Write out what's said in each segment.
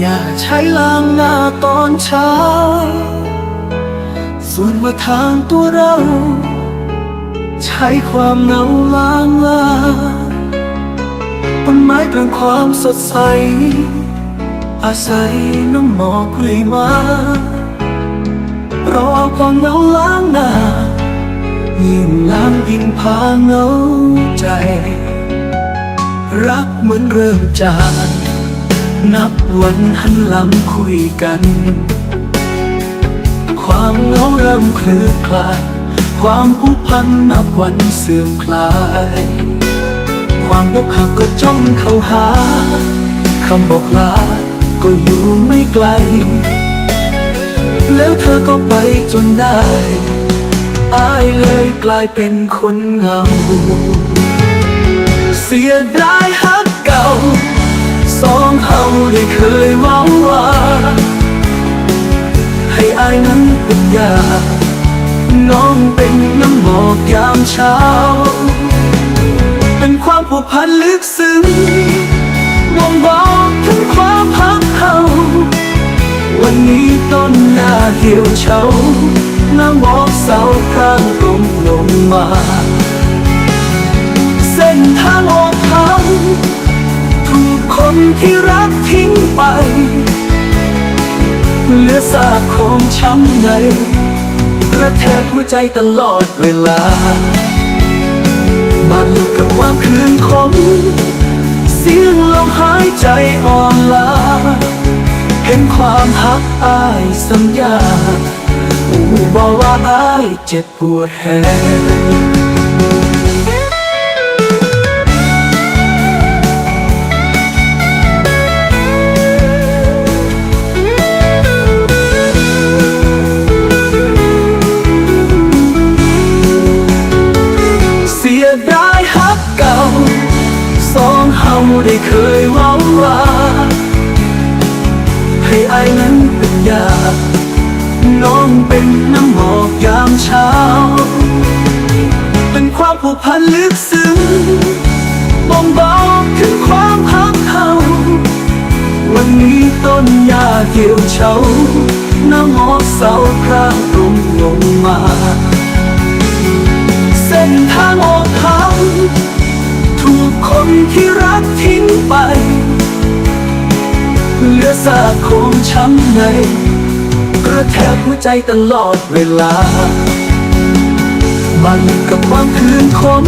อย่าใช้ล้างหน้าตอนเช้า ส่วนว่าทางตัวเรา ใช้ความเหงาล้างลาต้นไม้เปลี่ยนความสดใส อาศัยน้ำหมอกกลีมาเราเอาความเหงาล้างหน้ายิ่งล้างยิ่งพาเหงาใจ รักเหมือนเริ่มจาก นับวันหันลังคุยกัน ความเหงาเริ่มคลือคลาย ความผูกพันนับวันเสื่อมคลาย ความอกหักก็จ้องเข้าหา คำบอกลา ก็อยู่ไม่ไกล แล้วเธอก็ไปจนได้ อายเลยกลายเป็นคนเหงา เสียดายฮักเก่า ได้เคยวังว่า ให้อายนั้นเป็นยา น้องเป็นน้ำหมอกยามเช้า เป็นความผูกพันลึกซึ้งบ่งบอกถึงความพักเฮาวันนี้ต้นหน้าเหี่ยวเฉาน้ำหมอกเสาข้างลมลงมา เส้นทางออกทางถูก คนที่รักทิ้งไป เหลือซากของช้ำในกระแทกหัวใจตลอดเวลามันกับความคืนคมเสียงลมหายใจอ่อนล้าเห็นความหักอายสัญญาอูบอกว่าอายเจ็บปวดแหง ได้เคยวังว่าให้อายนั้นเป็นยา น้องเป็นน้ำหมอกยามเช้า เป็นความผูกพันลึกซึ้งบ่งบอกถึงความฮักเฮาวันนี้ต้นหญ้าเกี่ยวเฉาน้ำหมอกเสาครางลงลงมา เส้นทางออกทางถูกคนที่รั ซากของช้ำใน กระแทกหัวใจตลอดเวลา มันกับความคืนคม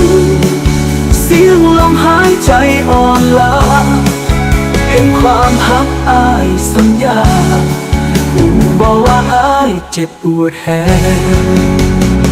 เสียงลมหายใจอ่อนล้าเห็นความหักอายสัญญาอูบอกว่าอายเจ็บปวดแหง